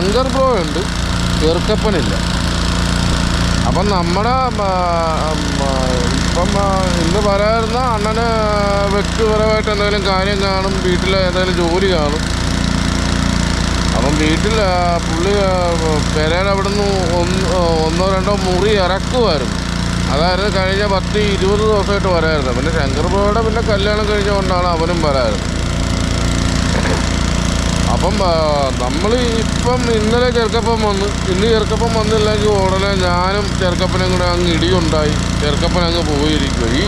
Shankar bro ഉണ്ട് ചെറുക്കപ്പനില്ല. അപ്പം നമ്മുടെ ഇപ്പം ഇന്ന് പറയാറുന്ന അണ്ണന് വ്യക്തിപരമായിട്ട് എന്തെങ്കിലും കാര്യം കാണും വീട്ടിൽ എന്തെങ്കിലും ജോലി കാണും. അപ്പം വീട്ടിൽ പുള്ളി പെരയുടെ അവിടെ നിന്ന് ഒന്ന് രണ്ടോ മുറി ഇറക്കുമായിരുന്നു. അതായിരുന്നു കഴിഞ്ഞ പത്ത് ഇരുപത് ദിവസമായിട്ട് വരായിരുന്നു. പിന്നെ ശങ്കർ ബ്രോയുടെ പിന്നെ കല്യാണം കഴിഞ്ഞുകൊണ്ടാണ് അവനും വരാറുന്നത് അപ്പം നമ്മൾ ഇപ്പം ഇന്നലെ ചെറുക്കപ്പം വന്ന്. ഇന്ന് ചെറുക്കപ്പം വന്നില്ലെങ്കിൽ ഉടനെ ഞാനും ചെറുക്കപ്പനും കൂടെ അങ്ങ് ഇടിയുണ്ടായി. ചെറുക്കപ്പൻ അങ്ങ് പോയിരിക്കും. ഈ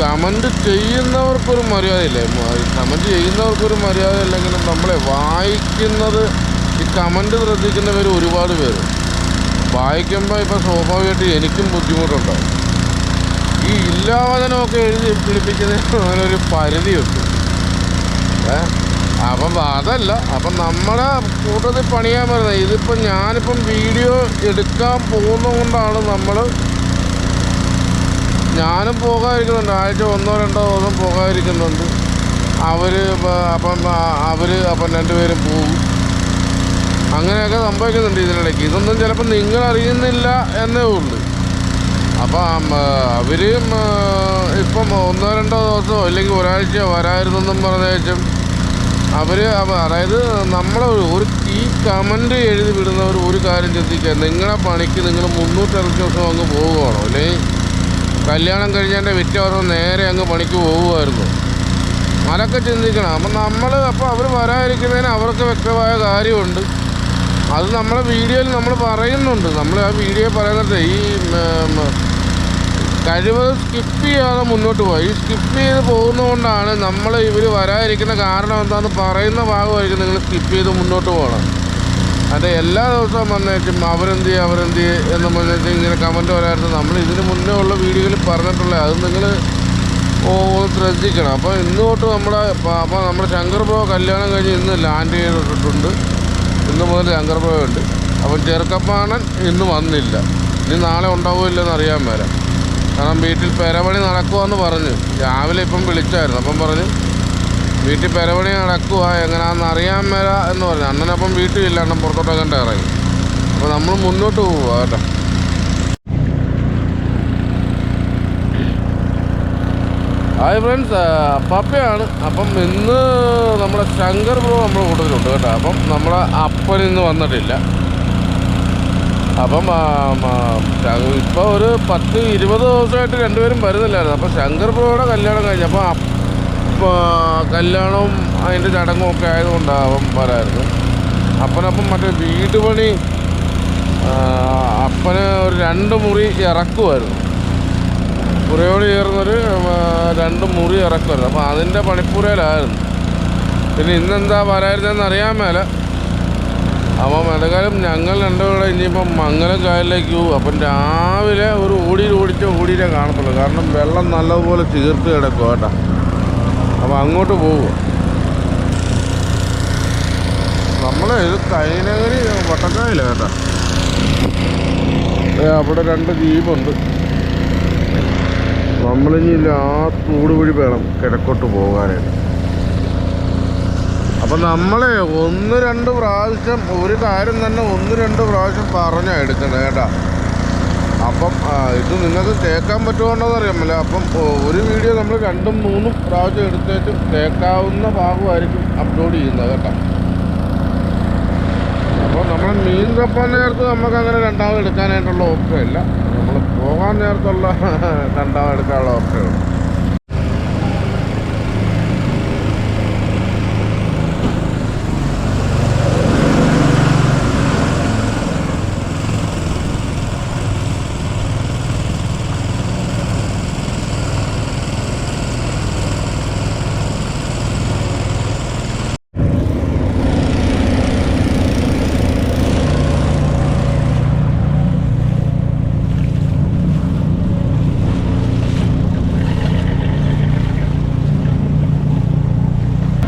കമന്റ് ചെയ്യുന്നവർക്കൊരു മര്യാദയില്ലേ. കമന്റ് ചെയ്യുന്നവർക്കൊരു മര്യാദ ഇല്ലെങ്കിലും നമ്മളെ വായിക്കുന്നത് ഈ കമന്റ് ശ്രദ്ധിക്കുന്നവർ ഒരുപാട് പേര്. വായിക്കുമ്പോൾ ഇപ്പം സ്വാഭാവികമായിട്ട് എനിക്കും ബുദ്ധിമുട്ടുണ്ടാവും ഈ ഇല്ലാവചനമൊക്കെ എഴുതി പിടിപ്പിക്കുന്നതിന് അങ്ങനൊരു പരിധിയുണ്ട്. ഏ? അപ്പം അതല്ല അപ്പം നമ്മുടെ കൂട്ടത്തിൽ പണിയാൻ വരുന്നത് ഇതിപ്പം ഞാനിപ്പം വീഡിയോ എടുക്കാൻ പോകുന്നതുകൊണ്ടാണ് നമ്മൾ ഞാനും പോകാതിരിക്കുന്നുണ്ട്. ആഴ്ച ഒന്നോ രണ്ടോ ദിവസം പോകാതിരിക്കുന്നുണ്ട്. അവർ അപ്പം അവർ അപ്പം രണ്ടുപേരും പോകും. അങ്ങനെയൊക്കെ സംഭവിക്കുന്നുണ്ട് ഇതിനിടയ്ക്ക്. ഇതൊന്നും ചിലപ്പോൾ നിങ്ങൾ അറിയുന്നില്ല എന്നേ ഉള്ളൂ. അപ്പം അവരും ഇപ്പം ഒന്നോ രണ്ടോ ദിവസമോ അല്ലെങ്കിൽ ഒരാഴ്ച വരായിരുന്നെന്നും പറഞ്ഞേച്ചും അവർ അതായത് നമ്മളെ ഒരു- ഈ കമന്റ് എഴുതി വിടുന്നവർ ഒരു കാര്യം ചിന്തിക്കുക. നിങ്ങളെ പണിക്ക് നിങ്ങൾ മുന്നൂറ്ററുപത് ദിവസം അങ്ങ് പോവുകയാണോ? അല്ലേ? കല്യാണം കഴിഞ്ഞതിന്റെ ദിവസം നേരെ അങ്ങ് പണിക്ക് പോകുമായിരുന്നു അതൊക്കെ ചിന്തിക്കണം. അപ്പം നമ്മൾ അപ്പോൾ അവർ വരാതിരിക്കുന്നതിന് അവർക്ക് വ്യക്തമായ കാര്യമുണ്ട്. അത് നമ്മളെ വീഡിയോയിൽ നമ്മൾ പറയുന്നുണ്ട്. നമ്മൾ ആ വീഡിയോയിൽ പറയുന്നത് ഈ ഉം, സ്കിപ്പ് ചെയ്യാതെ മുന്നോട്ട് പോയി. ഈ സ്കിപ്പ് ചെയ്ത് പോകുന്നതുകൊണ്ടാണ് നമ്മൾ ഇവർ വരാതിരിക്കുന്ന കാരണം എന്താണെന്ന് പറയുന്ന ഭാഗമായിരിക്കും നിങ്ങൾ സ്കിപ്പ് ചെയ്ത് മുന്നോട്ട് പോകണം അതെ എല്ലാ ദിവസവും വന്നേച്ചും അവരെന്ത് അവരെന്ത് എന്ന് പറഞ്ഞിട്ട് ഇങ്ങനെ കമന്റ് വരാറുണ്ട്. നമ്മൾ ഇതിന് മുന്നേ ഉള്ള വീഡിയോയിൽ പറഞ്ഞിട്ടുള്ളത് അത് നിങ്ങൾ ശ്രദ്ധിക്കണം. അപ്പോൾ ഇന്ന് തൊട്ട് നമ്മുടെ അപ്പോൾ നമ്മുടെ ശങ്കർ ബ്രോ കല്യാണം കഴിഞ്ഞ് ഇന്ന് ലാൻഡ് ചെയ്തിട്ടുണ്ട്. ഇന്ന് മുതൽ ശങ്കർ ബ്രോ ഉണ്ട്. അപ്പം ചെറുക്കപ്പാണൻ ഇന്ന് വന്നില്ല. ഇനി നാളെ ഉണ്ടാവില്ലെന്ന് അറിയാൻ വരാം കാരണം വീട്ടിൽ പെരപണി നടക്കുമെന്ന് പറഞ്ഞു. രാവിലെ ഇപ്പം വിളിച്ചായിരുന്നു. അപ്പം പറഞ്ഞു വീട്ടിൽ പെരപണി നടക്കുക എങ്ങനെയാണെന്ന് അറിയാൻ മേല എന്ന് പറഞ്ഞു. അണ്ണനപ്പം വീട്ടിലില്ല അണ്ണൻ പുറത്തോട്ടൊക്കെ കണ്ട് ഇറങ്ങി. അപ്പോൾ നമ്മൾ മുന്നോട്ട് പോവുക കേട്ടോ. ഹായ് ഫ്രണ്ട്സ് അപ്പാപ്പയാണ് അപ്പം ഇന്ന് നമ്മുടെ ശങ്കർ ബ്രോ നമ്മുടെ കൂട്ടത്തിലുണ്ട് കേട്ടോ. അപ്പം നമ്മളെ അപ്പനിന്ന് വന്നിട്ടില്ല. അപ്പം ഇപ്പോൾ ഒരു പത്ത് ഇരുപത് ദിവസമായിട്ട് രണ്ടുപേരും വരുന്നില്ലായിരുന്നു. അപ്പോൾ ശങ്കർ ബ്രോയുടെ കല്യാണം കഴിഞ്ഞു അപ്പോൾ കല്യാണവും അതിന്റെ ചടങ്ങും ഒക്കെ ആയതുകൊണ്ടാവും വരായിരുന്നു. അപ്പനപ്പം മറ്റേ വീട് പണി അപ്പന് ഒരു രണ്ട് മുറി ഇറക്കുമായിരുന്നു. മുറിയോട് ചേർന്നൊരു രണ്ട് മുറി ഇറക്കുമായിരുന്നു. അപ്പോൾ അതിന്റെ പണിപ്പുരയിലായിരുന്നു. പിന്നെ ഇന്നെന്താ വരായിരുന്നെന്ന് അറിയാൻ മേല. അപ്പം എന്തായാലും ഞങ്ങൾ രണ്ടുപേരുടെ ഇനിയിപ്പം മംഗലം കായലിലേക്ക് പോകും അപ്പം രാവിലെ ഒരു ഓടിയിൽ ഓടിച്ചോ ഓടിയിലേ കാണത്തുള്ളൂ. കാരണം വെള്ളം നല്ലതുപോലെ ചീർത്ത് കിടക്കും കേട്ടോ. അപ്പം അങ്ങോട്ട് പോകും നമ്മൾ ഇത് കൈനഗരി വട്ടക്കായല കേട്ടോ. അവിടെ രണ്ട് ദ്വീപുണ്ട് നമ്മളിനി ആ തൂട് വേണം കിഴക്കോട്ട് പോകാനായിട്ട്. അപ്പം നമ്മളെ ഒന്ന് രണ്ട് പ്രാവശ്യം ഒരു കാര്യം തന്നെ ഒന്ന് രണ്ട് പ്രാവശ്യം പറഞ്ഞാ എടുക്കണേ കേട്ടാ. അപ്പം ഇത് നിങ്ങൾക്ക് കേൾക്കാൻ പറ്റുമോണ്ടെന്ന് അപ്പം ഒരു വീഡിയോ നമ്മൾ രണ്ടും മൂന്നും പ്രാവശ്യം എടുത്തേച്ച് കേൾക്കാവുന്ന ഭാഗമായിരിക്കും അപ്ലോഡ് ചെയ്യുന്നത് കേട്ടോ. അപ്പോൾ നമ്മൾ മീൻ തപ്പാൻ നേരത്ത് നമുക്ക് അങ്ങനെ രണ്ടാമത് എടുക്കാനായിട്ടുള്ള ഓപ്ഷൻ ഇല്ല നമ്മൾ പോകാൻ നേരത്തുള്ള രണ്ടാമത് എടുക്കാനുള്ള ഓപ്ഷൻ ഉണ്ട്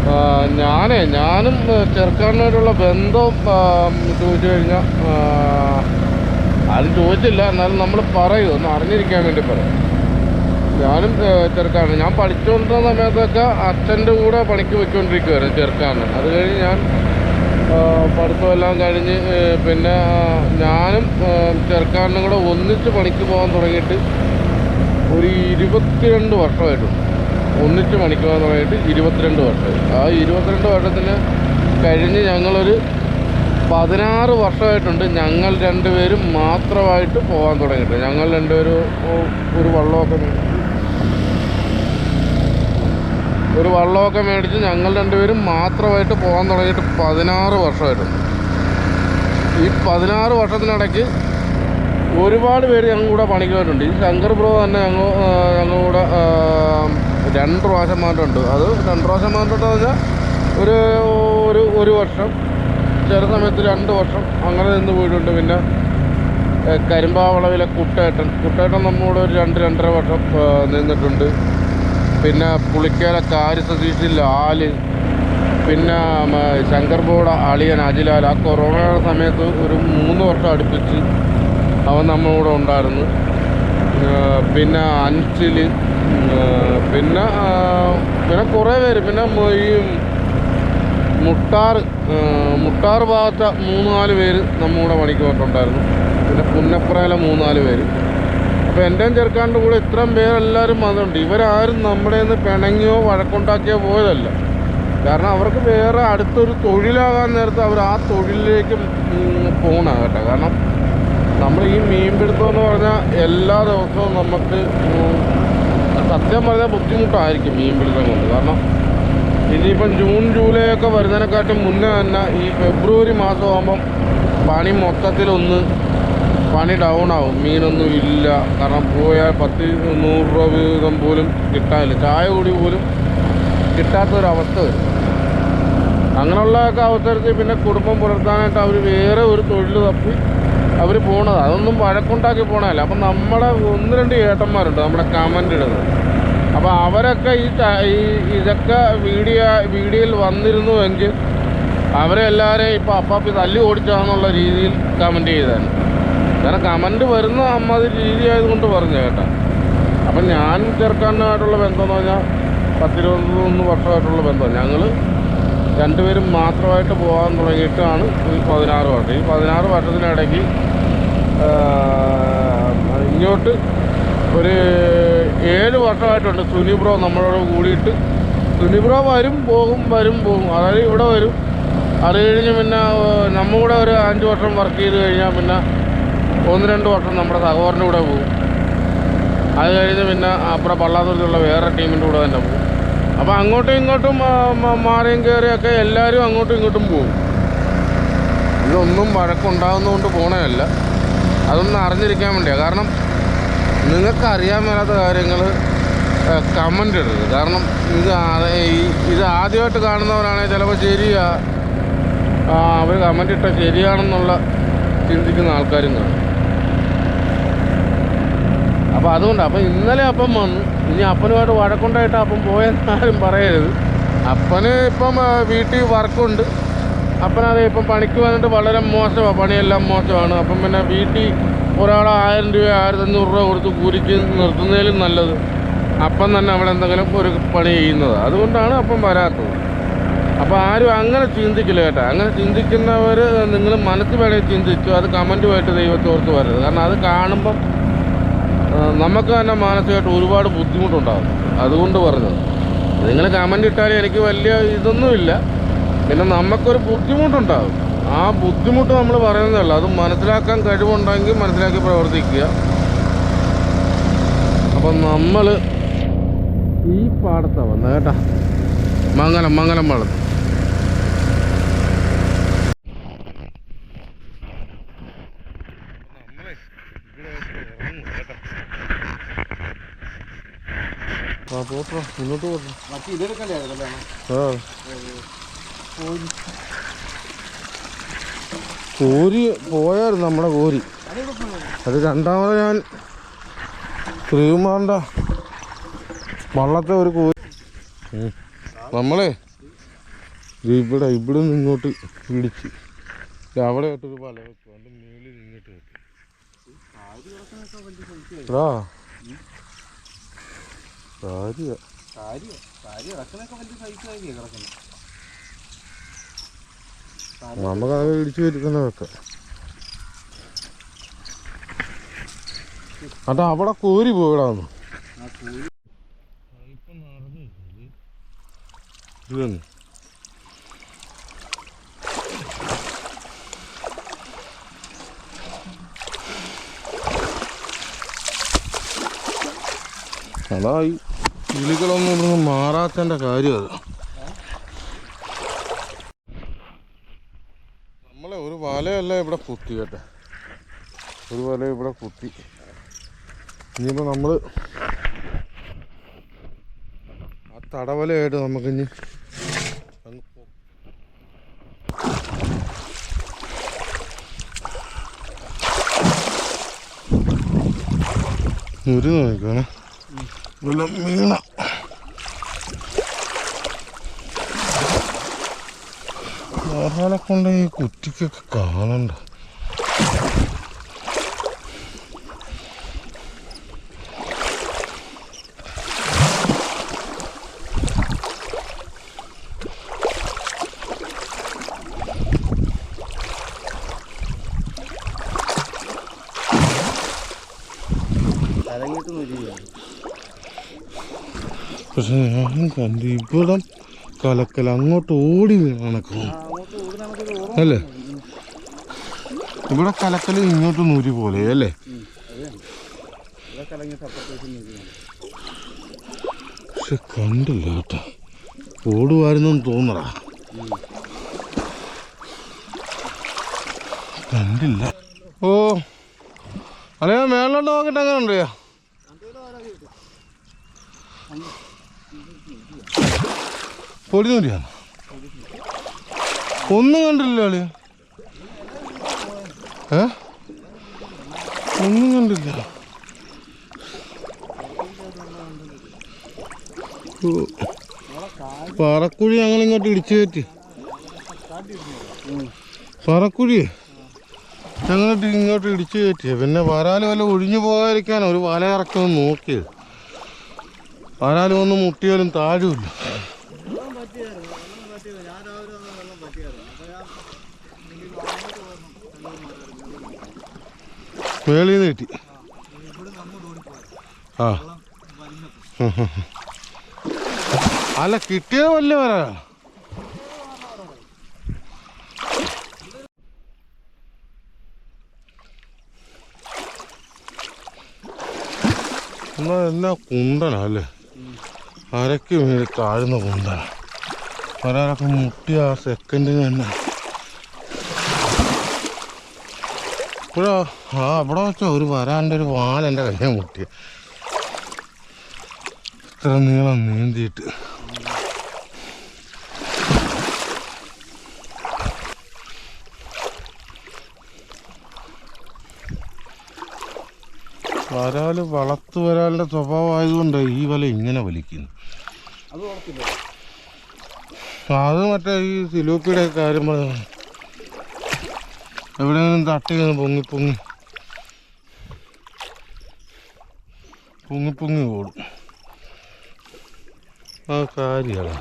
ആ, ഞാനേ ഞാനും ചെറുക്കാനായിട്ടുള്ള ബന്ധം ചോദിച്ചു കഴിഞ്ഞാൽ ആരും ചോദിച്ചില്ല. എന്നാലും നമ്മൾ പറയൂ ഒന്ന് അറിഞ്ഞിരിക്കാൻ വേണ്ടി പറയും. ഞാനും ചെറുക്കാനും ഞാൻ പഠിച്ചുകൊണ്ടിരുന്ന സമയത്തൊക്കെ അച്ഛന്റെ കൂടെ പണിക്ക് പോയിക്കൊണ്ടിരിക്കുവായിരുന്നു ചെറുക്കാണ്. അത് കഴിഞ്ഞ് ഞാൻ പഠിത്തമെല്ലാം കഴിഞ്ഞ് പിന്നെ ഞാനും ചെറുക്കാനും കൂടെ ഒന്നിച്ച് പണിക്ക് പോകാൻ തുടങ്ങിയിട്ട് ഒരു ഇരുപത്തിരണ്ട് വർഷമായിട്ടുണ്ട്. ഒന്നിച്ച് തുടങ്ങിയിട്ട് ഇരുപത്തിരണ്ട് വട്ടം ആ ഇരുപത്തിരണ്ട് വർഷത്തിന് കഴിഞ്ഞ് ഞങ്ങളൊരു പതിനാറ് വർഷമായിട്ടുണ്ട് ഞങ്ങൾ രണ്ടുപേരും മാത്രമായിട്ട് പോകാൻ തുടങ്ങിയിട്ട്. ഞങ്ങൾ രണ്ടുപേരും ഒരു വള്ളമൊക്കെ ഒരു വള്ളമൊക്കെ മേടിച്ച് ഞങ്ങൾ രണ്ടുപേരും മാത്രമായിട്ട് പോകാൻ തുടങ്ങിയിട്ട് പതിനാറ് വർഷമായിട്ടുണ്ട്. ഈ പതിനാറ് വർഷത്തിനിടയ്ക്ക് ഒരുപാട് പേര് ഞങ്ങൾ കൂടെ പണിക്കുവാനുണ്ട് ഈ ശങ്കർ ബ്രോ തന്നെ ഞങ്ങൾ ഞങ്ങൾ കൂടെ രണ്ട് പ്രാവശ്യം മാറ്റമുണ്ട് അത് രണ്ട് പ്രാവശ്യം മാറ്റമുണ്ടെന്ന് പറഞ്ഞാൽ ഒരു ഒരു ഒരു വർഷം. ചില സമയത്ത് രണ്ട് വർഷം അങ്ങനെ നിന്ന് പോയിട്ടുണ്ട്. പിന്നെ കരിമ്പാവളവിലെ കുട്ടേട്ടൻ. കുട്ടേട്ടൻ നമ്മോട് ഒരു രണ്ട് രണ്ടര വർഷം നിന്നിട്ടുണ്ട്. പിന്നെ പുളിക്കേല കാരി സതീഷ് ലാൽ. പിന്നെ ശങ്കർ ബോഡ അളിയൻ അജിലാൽ. ആ കൊറോണയുടെ സമയത്ത് ഒരു മൂന്ന് വർഷം അടുപ്പിച്ച് അവൻ നമ്മളൂടെ ഉണ്ടായിരുന്നു. പിന്നെ അൻസിൽ പിന്നെ പിന്നെ കുറേ പേര്. പിന്നെ ഈ മുട്ടാർ മുട്ടാർ ഭാഗത്ത് മൂന്ന് നാല് പേര് നമ്മുടെ പണിക്ക് വന്നിട്ടുണ്ടായിരുന്നു. പിന്നെ പുന്നപ്രയിലെ മൂന്ന് നാല് പേര്. അപ്പോൾ എന്റെയും ചെറുക്കാന്റെ കൂടെ ഇത്രയും പേരെല്ലാവരും വന്നിട്ടുണ്ട്. ഇവരാരും നമ്മുടെ നിന്ന് പിണങ്ങിയോ വഴക്കുണ്ടാക്കിയോ പോയതല്ല. കാരണം അവർക്ക് വേറെ അടുത്തൊരു തൊഴിലാകാൻ നേരത്ത് അവർ ആ തൊഴിലിലേക്ക് പോകണം കേട്ടോ. കാരണം നമ്മൾ ഈ മീൻപിടുത്തം എന്ന് പറഞ്ഞാൽ എല്ലാ ദിവസവും നമുക്ക് സത്യം പറഞ്ഞാൽ ബുദ്ധിമുട്ടായിരിക്കും മീൻ പിടുത്തം കൊണ്ട്. കാരണം ഇനിയിപ്പം ജൂൺ ജൂലൈ ഒക്കെ വരുന്നതിനെക്കാട്ടും മുന്നേ തന്നെ ഈ ഫെബ്രുവരി മാസമാകുമ്പം പണി മൊത്തത്തിലൊന്ന് പണി ഡൗൺ ആവും. മീനൊന്നും ഇല്ല. കാരണം പോയാൽ പത്ത് നൂറ് രൂപ വീതം പോലും കിട്ടാനില്ല. ചായ കൂടി പോലും കിട്ടാത്തൊരവസ്ഥ വരും. അങ്ങനെയുള്ളതൊക്കെ അവസരത്തിൽ പിന്നെ കുടുംബം പുലർത്താനായിട്ട് അവർ വേറെ ഒരു തൊഴിൽ തപ്പി അവർ പോണത്. അതൊന്നും വഴക്കുണ്ടാക്കി പോണതല്ല. അപ്പം നമ്മളെ ഒന്ന് രണ്ട് ഏട്ടന്മാരുണ്ട് നമ്മുടെ കമന്റ് ഇടുന്നത്. അപ്പോൾ അവരൊക്കെ ഈ ഇതൊക്കെ വീഡിയോ വീഡിയോയിൽ വന്നിരുന്നുവെങ്കിൽ അവരെ എല്ലാവരെയും ഇപ്പോൾ അപ്പാപ്പി തല്ലി ഓടിച്ചാന്നുള്ള രീതിയിൽ കമന്റ് ചെയ്താണ് കാരണം കമന്റ് വരുന്ന അമ്മാതിരി രീതി ആയതുകൊണ്ട് പറഞ്ഞു കേട്ടോ. അപ്പം ഞാൻ ചെറുക്കാനായിട്ടുള്ള ബന്ധം എന്ന് പറഞ്ഞാൽ പത്തിരുപത്തൊന്ന് വർഷമായിട്ടുള്ള ബന്ധം. ഞങ്ങൾ രണ്ടുപേരും മാത്രമായിട്ട് പോകാൻ തുടങ്ങിയിട്ടാണ് ഈ പതിനാറ് വർഷം. ഈ പതിനാറ് വർഷത്തിനിടയ്ക്ക് ഇങ്ങോട്ട് ഒരു ഏഴ് വർഷമായിട്ടുണ്ട്. സുനി ബ്രോ നമ്മളോട് കൂടിയിട്ട്. സുനി ബ്രോ വരും പോകും വരും പോകും. അതായത് ഇവിടെ വരും. അത് കഴിഞ്ഞ് പിന്നെ നമ്മൾ കൂടെ ഒരു അഞ്ച് വർഷം വർക്ക് ചെയ്ത് കഴിഞ്ഞാൽ പിന്നെ ഒന്ന് രണ്ട് വർഷം നമ്മുടെ സഹോദരന്റെ കൂടെ പോകും. അത് കഴിഞ്ഞ് പിന്നെ അപ്പുറം പള്ളാത്തുള്ള വേറെ ടീമിന്റെ കൂടെ തന്നെ പോകും. അപ്പോൾ അങ്ങോട്ടും ഇങ്ങോട്ടും മാറിയും കയറിയൊക്കെ എല്ലാവരും അങ്ങോട്ടും ഇങ്ങോട്ടും പോകും. ഇതൊന്നും വഴക്കുണ്ടാകുന്നതുകൊണ്ട് പോണതല്ല. അതൊന്നും അറിഞ്ഞിരിക്കാൻ വേണ്ടിയാണ് കാരണം നിങ്ങൾക്ക് അറിയാൻ മേലാത്ത കാര്യങ്ങൾ കമന്റ് ഇടരുത്. കാരണം ഇത് ഇത് ആദ്യമായിട്ട് കാണുന്നവരാണെങ്കിൽ ചിലപ്പോൾ ശരിയാ. അവർ കമന്റ് ഇട്ട ശരിയാണെന്നുള്ള ചിന്തിക്കുന്ന ആൾക്കാരും കാണും. അപ്പോൾ അതുകൊണ്ട് അപ്പം ഇന്നലെ അപ്പം വന്നു. ഇനി അപ്പനുമായിട്ട് വഴക്കുണ്ടായിട്ട് അപ്പം പോയെന്നാലും പറയരുത്. അപ്പന് ഇപ്പം വീട്ടിൽ വർക്കുണ്ട് അപ്പനത് ഇപ്പം പണിക്ക് വന്നിട്ട് വളരെ മോശമാണ് പണിയെല്ലാം മോശമാണ്. അപ്പം പിന്നെ വീട്ടിൽ ഒരാൾ ആയിരം രൂപ ആയിരത്തഞ്ഞൂറ് രൂപ കൊടുത്ത് കൂലിക്ക് നിർത്തുന്നതിലും നല്ലത്. അപ്പം തന്നെ അവിടെ എന്തെങ്കിലും ഒരു പണി ചെയ്യുന്നത്. അതുകൊണ്ടാണ് അപ്പം വരാത്തത്. അപ്പോൾ ആരും അങ്ങനെ ചിന്തിക്കില്ല കേട്ടോ. അങ്ങനെ ചിന്തിക്കുന്നവർ നിങ്ങൾ മനസ്സ് വേണമെങ്കിൽ ചിന്തിച്ചു അത് കമന്റുമായിട്ട് ദൈവത്തോർത്ത് വരരുത്. കാരണം അത് കാണുമ്പം നമുക്ക് തന്നെ മാനസികമായിട്ട് ഒരുപാട് ബുദ്ധിമുട്ടുണ്ടാകും. അതുകൊണ്ട് പറഞ്ഞത്. നിങ്ങൾ കമന്റ് ഇട്ടാലും എനിക്ക് വലിയ ഇതൊന്നുമില്ല. പിന്നെ നമുക്കൊരു ബുദ്ധിമുട്ടുണ്ടാകും ആ ബുദ്ധിമുട്ട് നമ്മൾ പറയുന്നതല്ല. അത് മനസ്സിലാക്കാൻ കഴിവുണ്ടെങ്കിൽ മനസ്സിലാക്കി പ്രവർത്തിക്കുക. അപ്പം നമ്മൾ ഈ പാടത്താണ് വന്നത് കേട്ടാ. മംഗലം മംഗലം പാടത്ത്. ആ പോട്ടോ മുന്നോട്ട് പോട്ടോ മറ്റേ ഇതെടുക്കണ്ടേ ആ. കോരി. പോയായിരുന്നു നമ്മുടെ കോരി. അത് രണ്ടാമത് ഞാൻ ശ്രീകുമാറിന്റെ വള്ളത്തെ ഒരു കോരി. നമ്മളെ ഇവിടെ ഇവിടെ നിന്ന് ഇങ്ങോട്ട് പിടിച്ച് അവിടെ ഇട്ടൊരു പല വെച്ചു അതിന്റെ മേളിൽ ഇങ്ങോട്ട് വെച്ചു ആ. കാര്യ. കാര്യ കാര്യ. ഇറക്കണൊക്കെ വലിയ സൈസ് ആയിരിക്കും കിടക്കുന്നത്. നമുക്കത് ഇടിച്ചു വെക്കാം അതാ അവിടെ കോരി പോകടാന്ന് ആ കൂലി ഇത് തന്നെ. അതാ ഈ കിളികളൊന്നും ഇവിടുന്ന് മാറാത്തതിന്റെ കാര്യം അത് നമ്മളെ ഒരു വലയല്ല ഇവിടെ കുത്തി കേട്ടെ. ഒരു വല ഇവിടെ കുത്തി. ഇനിയിപ്പോൾ നമ്മൾ ആ തടവലയായിട്ട് നമുക്കിനി പോ- ഒരു നോക്കണേ വല്ല മീണ ഒരാളെ കൊണ്ട് ഈ കുറ്റിക്കൊക്കെ കാണണ്ട. പക്ഷെ ഞാൻ കണ്ട് ഇവിടം കലക്കൽ അങ്ങോട്ട് ഓടി നടക്കുന്നു അങ്ങോട്ട് ഓടി നമുക്കൊരു ഓർമ്മ അല്ലേ? ഇവിടെ കലക്കൽ ഇങ്ങോട്ട് നൂരി പോലെ അല്ലേ? പക്ഷെ കണ്ടില്ല കേട്ടോ. ഓടുമായിരുന്നെന്ന് തോന്നടാ കണ്ടില്ല. ഓ അല്ലേ മേളിലോട്ട് നോക്കിട്ട് അങ്ങനെ ഉണ്ടോ പൊടി നൂരിയാണ് ഒന്നും കണ്ടില്ല കളി ഏ? ഒന്നും കണ്ടില്ല. പറക്കുഴി ഞങ്ങൾ ഇങ്ങോട്ട് ഇടിച്ചു കയറ്റി. പറക്കുഴി? ഞങ്ങളിട്ട് ഇങ്ങോട്ട് ഇടിച്ചു കയറ്റിയ പിന്നെ വരാൽ വല്ല ഒഴിഞ്ഞു പോകാതിരിക്കാൻ ഒരു വല ഇറക്കി നോക്കിയത് വരാൽ ഒന്ന് മുട്ടിയാലും താഴുമില്ല വെള്ളം പറ്റിയായിരുന്നു വെള്ളം പറ്റിയത് ഞാൻ രാവിലെ വന്ന വെള്ളം പറ്റിയായിരുന്നു അപ്പോൾ ഞാൻ മേളിൽ നിന്ന് കിട്ടി. ആ. അല്ല കിട്ടിയത് വല്ല വരാ. എന്നാ എന്നാ കുണ്ടനാ അരക്ക് മേലെ താഴ്ന്ന കുണ്ടന ഒരാളൊക്കെ മുട്ടിയ ആ സെക്കൻഡിന് തന്നെ. ഇപ്പോഴാ ആ അവിടെ വെച്ചാൽ ഒരു വരാന്റെ ഒരു വാൽ എന്റെ കയ്യെ മുട്ടി. ഇത്ര നീളം നീന്തിയിട്ട്. വരാൽ വളർത്തു വരാലിന്റെ സ്വഭാവമായതുകൊണ്ട് ഈ വല ഇങ്ങനെ വലിക്കുന്നു. അത് മറ്റേ ഈ സിലോപ്പിയുടെ കാര്യം പറഞ്ഞ എവിടെയെങ്കിലും തട്ടി നിന്ന് പൊങ്ങി പൊങ്ങി. പൊങ്ങി പൊങ്ങി ഓടും. ആ കാര്യമാണ്.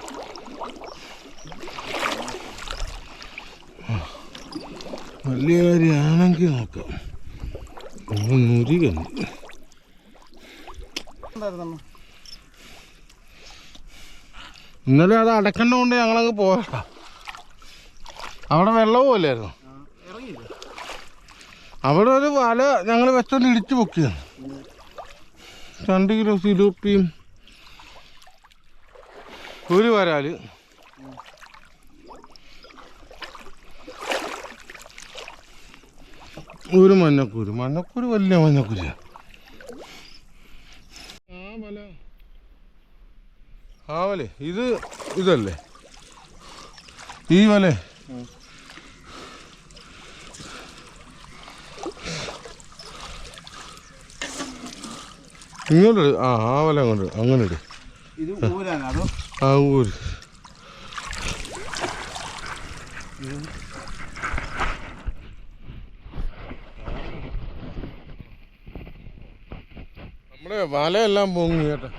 വലിയ കാര്യമാണെങ്കിൽ നോക്കാം. ഒന്ന് ഇന്നലെ അത് അടക്കണ്ട കൊണ്ട് ഞങ്ങളങ്ങ് പോയടാ അവിടെ വെള്ളം ഇറങ്ങിയില്ല അവിടെ ഒരു വല ഞങ്ങൾ വെച്ചോണ്ട് ഇടിച്ചു പൊക്കിയാണ് രണ്ട് കിലോ സിലൂപ്പിയും ഒരു വരാൽ. ഒരു മഞ്ഞക്കൂര്. മഞ്ഞക്കൂര് വലിയ മഞ്ഞക്കൂര് ആ വല ഇത് ഇതല്ലേ? ഈ വലേ. ഇങ്ങോട്ട്. ആ ആ വല അങ്ങോട്ട് അങ്ങനെ ഇട്. ആ ഊര്. നമ്മുടെ വലയെല്ലാം പൊങ്ങി കേട്ടോ.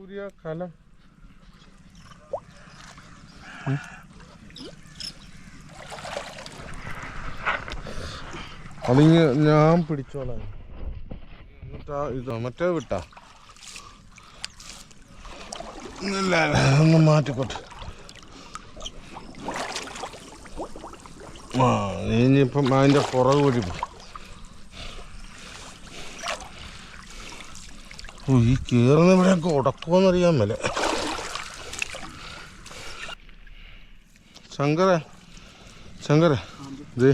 ഊരിയ കലം. അതിങ്ങ് ഞാൻ പിടിച്ചോളാം. ഇത് മറ്റേ വിട്ടാ. ഇല്ല ഒന്ന് മാറ്റിക്കോട്ടെ. ആ ഇനിയിപ്പം അതിന്റെ പുറകു കൂടി ഓ ഈ കീറുന്ന ഇവിടെയൊക്കെ ഉടക്കുമെന്നറിയാൻ മേലെ. ശങ്കര ശങ്കര ദേ.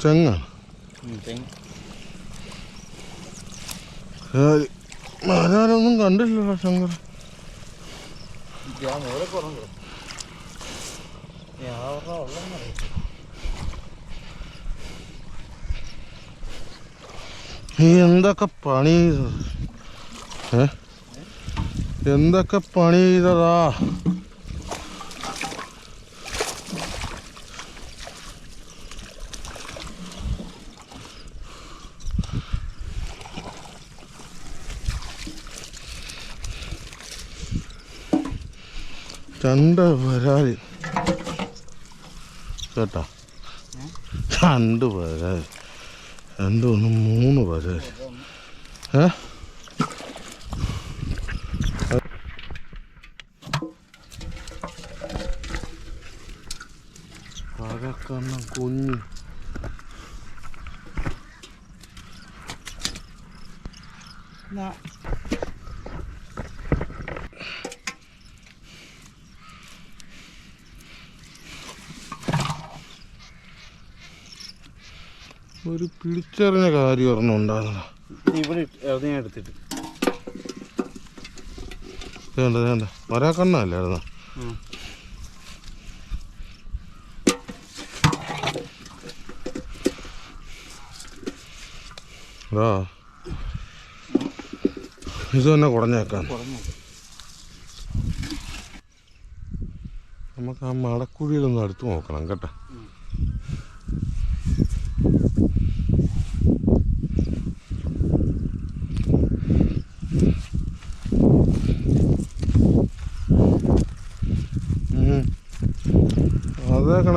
ചെങ്ങാണ് ഏയ്, ഞാനൊന്നും കണ്ടില്ലല്ലോ ശങ്കർ ഈ എന്തൊക്കെ പണി ചെയ്തത് എന്തൊക്കെ പണി ചെയ്തതാ രണ്ട് വരാതി കേട്ടോ രണ്ട് വരാതി രണ്ട് മൂന്ന് വരാതി ഏ പഴക്കണ്ണ കുഞ്ഞ് ഒരു പിടിച്ചറിഞ്ഞ കാര്യം ഒരെണ്ണം ഉണ്ടാകുന്ന ഇവിടെ എടുത്തിട്ട്. വേണ്ട വേണ്ട. ആ ഇത് തന്നെ കുറഞ്ഞേക്കാൻ. കുറഞ്ഞു. നമുക്ക് ആ മടക്കുഴിയിലൊന്ന് അടുത്ത് നോക്കണം കേട്ടോ.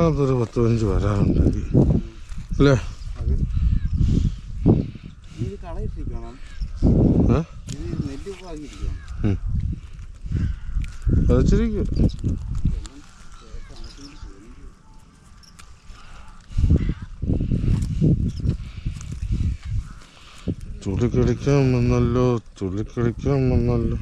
അതേ കണക്കത്തൊരു പത്ത് പതിനഞ്ച് വരാറുണ്ട് അല്ലേ തുള്ളിക്കളിക്കാൻ വന്നല്ലോ തുള്ളിക്കളിക്കാൻ വന്നല്ലോ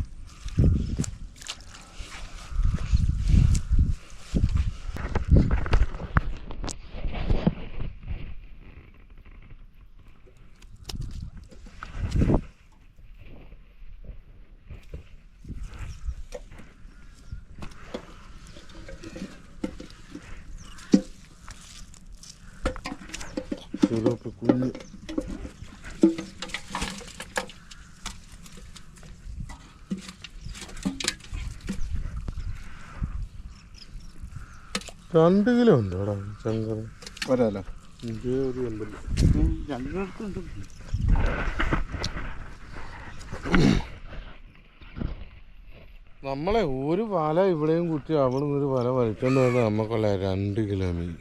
ചെറുപ്പ് കുഞ്ഞ് രണ്ട് കിലോ ഉണ്ട് ഇവിടെ ശങ്കർ. വരാലോ? ഒരു രണ്ടിടത്തുണ്ട് നമ്മളെ ഒരു വല ഇവിടെയും കുത്തി അവിടെ ഒരു വല വലിച്ചോണ്ട് വന്നത് നമുക്കുള്ള രണ്ട് കിലോ മീൻ.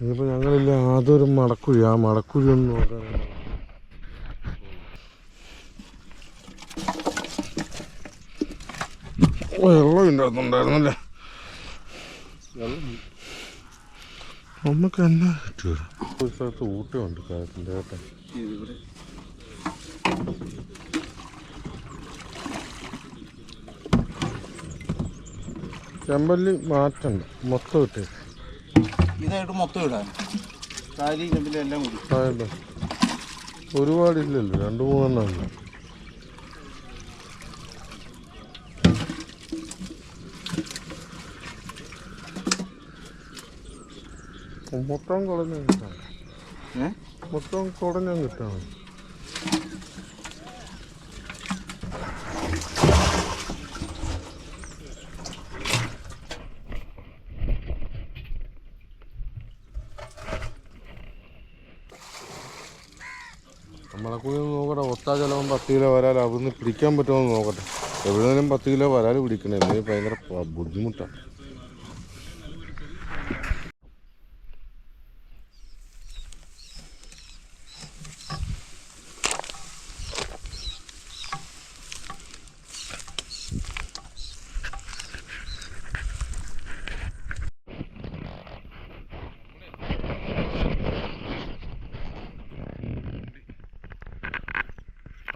ഇതിപ്പോൾ ഞങ്ങളില്ല അതൊരു മടക്കുഴി ആ മടക്കുഴി ഒന്ന് നോക്കാൻ വെള്ളം ഉണ്ടായിരുന്നുണ്ടായിരുന്നല്ലേ നമുക്ക് എന്നാ ഒരു സ്ഥലത്ത് ഊട്ടമുണ്ട് കാലത്തിന്റെ കേട്ടോ. ഇവിടെ ചെമ്പല്ലി മാറ്റണ്ട മൊത്തം ഇട്ടേ. ഇതായിട്ട് മൊത്തം ഇടാൻ. കാലി ചെമ്പല്ലി എല്ലാം കൂടി. ആയല്ലോ ഒരുപാടില്ലല്ലോ രണ്ട് മൂന്നെണ്ണം ഇല്ല മൊത്തം കുടഞ്ഞ കിട്ടണം ഏ? മൊത്തം കുടഞ്ഞ കിട്ടണം നമ്മളെ കൂടി നോക്കട്ടെ. ഒത്താ ചിലവും പത്ത് കിലോ വരാൽ അവിടുന്ന് പിടിക്കാൻ പറ്റുമോ എന്ന് നോക്കട്ടെ. എവിടെ നിന്നും പത്ത് കിലോ വരാൽ പിടിക്കണേ. ഭയങ്കര ബുദ്ധിമുട്ടാണ്.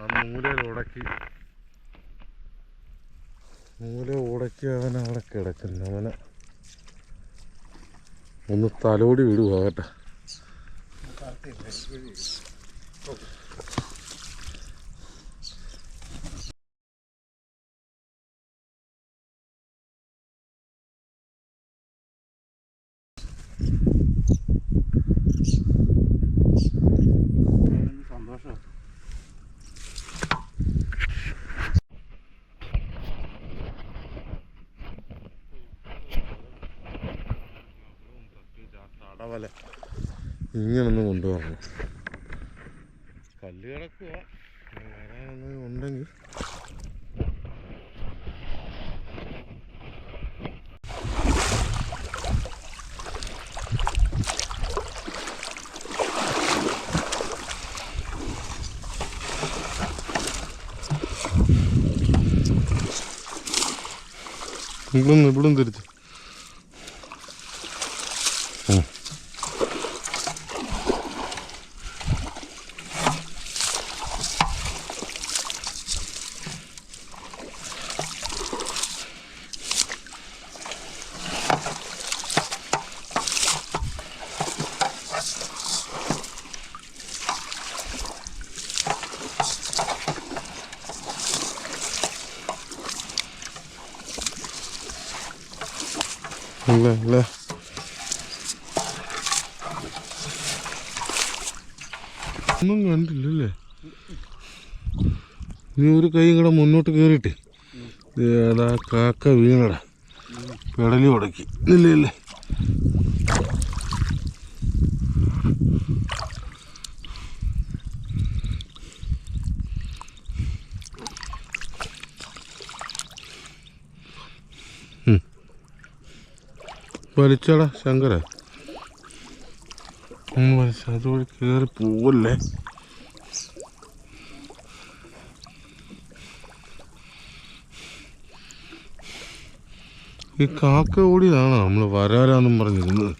ആ മൂലയിൽ ഉടക്കി മൂല ഉടക്കി അവൻ അവിടെ കിടക്കുന്നു. അവനെ ഒന്ന് തലോടി വിടുക ഇവിടുന്ന് ഇവിടുന്ന് തിരിച്ച് ഇല്ല ഇല്ല ഒന്നും കണ്ടില്ലല്ലേ നീ ഒരു കൈ കൂടെ മുന്നോട്ട് കയറിയിട്ട് ഏതാ കാക്ക വീണട. പെടലി ഉടക്കി. ഇല്ല ഇല്ലേ. വലിച്ചടാ ശങ്കര. വലിച്ച അതുവഴി കയറി പോവല്ലേ? ഈ കാക്ക ഓടിയതാണോ? നമ്മൾ വരാലാന്നും പറഞ്ഞിരുന്നത്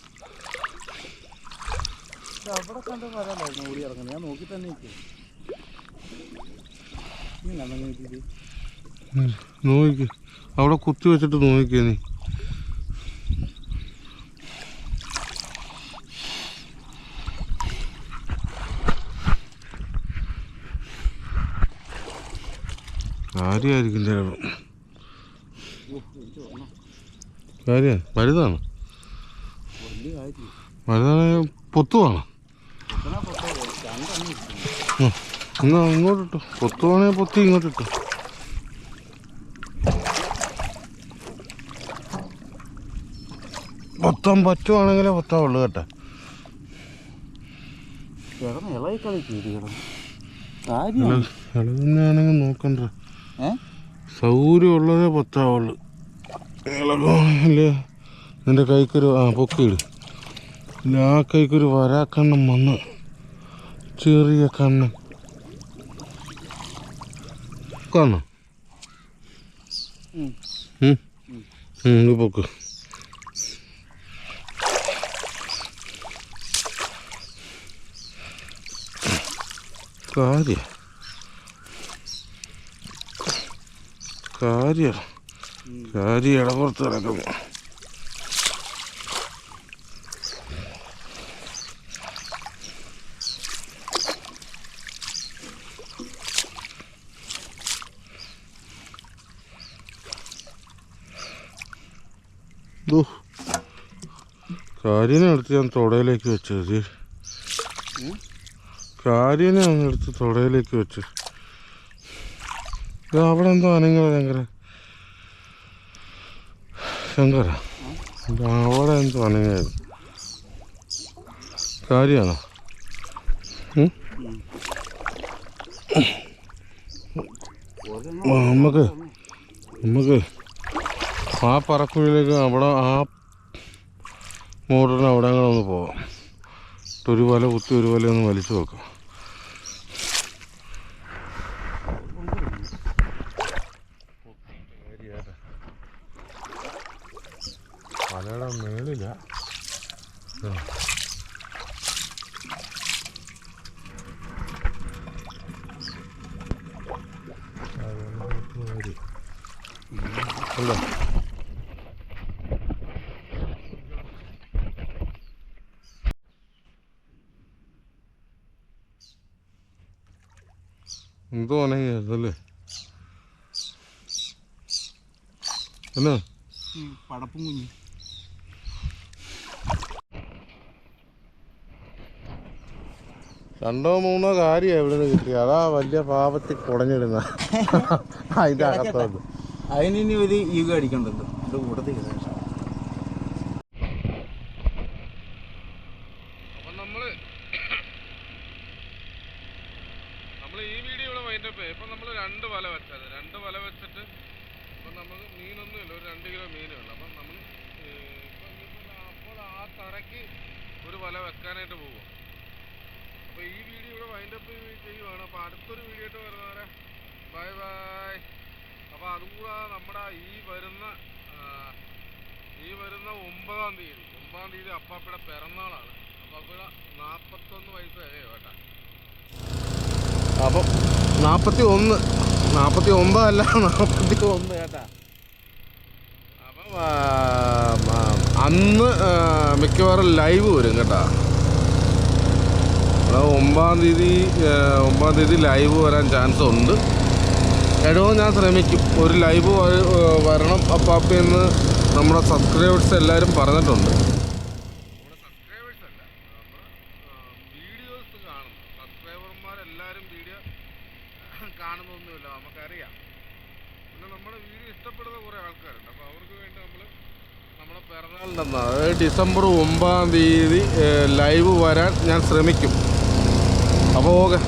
നോക്കി. അവിടെ കുത്തി വെച്ചിട്ട് നോക്കിയേ നീ. ആരെയായിരിക്കും ചിലപ്പോൾ കാര്യം? വലുതാണ്. വലുതാണ് പൊത്തുവാണ്. എന്നാ ഇങ്ങോട്ടിട്ടു. പൊത്തുവാണെങ്കിൽ പൊത്തി ഇങ്ങോട്ടിട്ടു. പൊത്താൻ പറ്റുവാണെങ്കിലേ പൊത്താവുള്ളൂ കേട്ടോ. ഇളകുന്നതാണെങ്കിൽ നോക്കണ്ട. സൗകര്യമുള്ളതേ പൊത്താവുള്ളൂ. നിന്റെ കൈക്കൊരു ആ പൊക്കിയിട് ആ കൈക്കൊരു വരാക്കണ്ണം വന്ന് ചെറിയ കണ്ണൻ കാണോ ഉം. ഉം. ഉം, ഇത് പൊക്ക് കാര്യ കാര്യ. കാര്യം ഇടപുറത്ത് കിടക്കുന്നു കാര്യനെ എടുത്ത് ഞാൻ തുടയിലേക്ക് വെച്ചത്? കാര്യനെ ഒന്ന് എടുത്ത് തുടയിലേക്ക് വെച്ചു. ഇത് അവിടെ എന്തോ അനങ്ങളെ ശങ്കര. ശങ്കര അവിടെ എന്ത് അനങ്ങായത് കാര്യമാണോ നമുക്ക് നമുക്ക് ആ പറക്കുഴിയിലേക്ക് അവിടെ ആ മോട്ടറിന് അവിടെ അങ്ങനെ ഒന്ന് പോവാം. ഒരു വല കുത്തി ഒരു വല ഒന്ന് വലിച്ചു നോക്കാം എന്തോ ഉണങ്ങിയതല്ലേ എന്നാ പടപ്പും കുഞ്ഞു രണ്ടോ മൂന്നോ കാര്യം എവിടെ നിന്ന് കിട്ടി അതാ വലിയ പാപത്തിൽ കുടഞ്ഞിടുന്ന. അതിന്റെ അകത്തോട്ട്. അതിനി ഇനി ഒരു യുഗം അടിക്കണ്ടല്ലോ. അത് കൂട്ടത്തിൽ അപ്പം നമ്മൾ നമ്മൾ ഈ വീഡിയോ ഇവിടെ വൈൻഡപ്പ് ഇപ്പം നമ്മൾ രണ്ട് വല വെച്ചത് രണ്ട് വല വെച്ചിട്ട് ഇപ്പം നമുക്ക് മീനൊന്നുമില്ല ഒരു രണ്ട് കിലോ മീനുണ്ട് അപ്പം നമ്മൾ അപ്പോൾ ആ തറയ്ക്ക് ഒരു വല വെക്കാനായിട്ട് പോകും അപ്പോൾ ഈ വീഡിയോ ഇവിടെ വൈൻഡപ്പ് ചെയ്യുവാണ് അപ്പോൾ അടുത്തൊരു വീഡിയോ ആയിട്ട് വരുന്നവരെ ബൈ ബൈ അപ്പോൾ അതുകൂടാതെ നമ്മുടെ ഈ വരുന്ന ആ, ഈ വരുന്ന ഒമ്പതാം തീയതി ഒമ്പതാം തീയതി അപ്പാപ്പയുടെ പിറന്നാളാണ്. അപ്പാപ്പയുടെ നാൽപ്പത്തൊന്ന് വയസ്സ് തികയോ കേട്ടാ. അപ്പം നാൽപ്പത്തി ഒന്ന് നാൽപ്പത്തി ഒമ്പതല്ല നാൽപ്പത്തി ഒന്ന് കേട്ടാ അപ്പം അന്ന് മിക്കവാറും ലൈവ് വരും കേട്ടാ. ഒമ്പതാം തീയതി ഒമ്പതാം തീയതി ലൈവ് വരാൻ ചാൻസ് ഉണ്ട്. എടോ ഞാൻ ശ്രമിക്കും. ഒരു ലൈവ് വരണം അപ്പാപ്പയെന്ന് നമ്മുടെ സബ്സ്ക്രൈബേഴ്സ് എല്ലാവരും പറഞ്ഞിട്ടുണ്ട് നമ്മുടെ സബ്സ്ക്രൈബേഴ്സ് അല്ല വീഡിയോസ് കാണുന്നു സബ്സ്ക്രൈബർമാരെല്ലാവരും വീഡിയോ കാണുന്നൊന്നുമില്ല നമുക്കറിയാം പിന്നെ നമ്മുടെ വീഡിയോ ഇഷ്ടപ്പെടുന്ന കുറേ ആൾക്കാരുണ്ട് അപ്പോൾ അവർക്ക് വേണ്ടി നമ്മൾ നമ്മുടെ പിറന്നാളുണ്ടെന്ന് അതായത് ഡിസംബർ ഒമ്പതാം തീയതി ലൈവ് വരാൻ ഞാൻ ശ്രമിക്കും. അപ്പോൾ ഓക്കെ.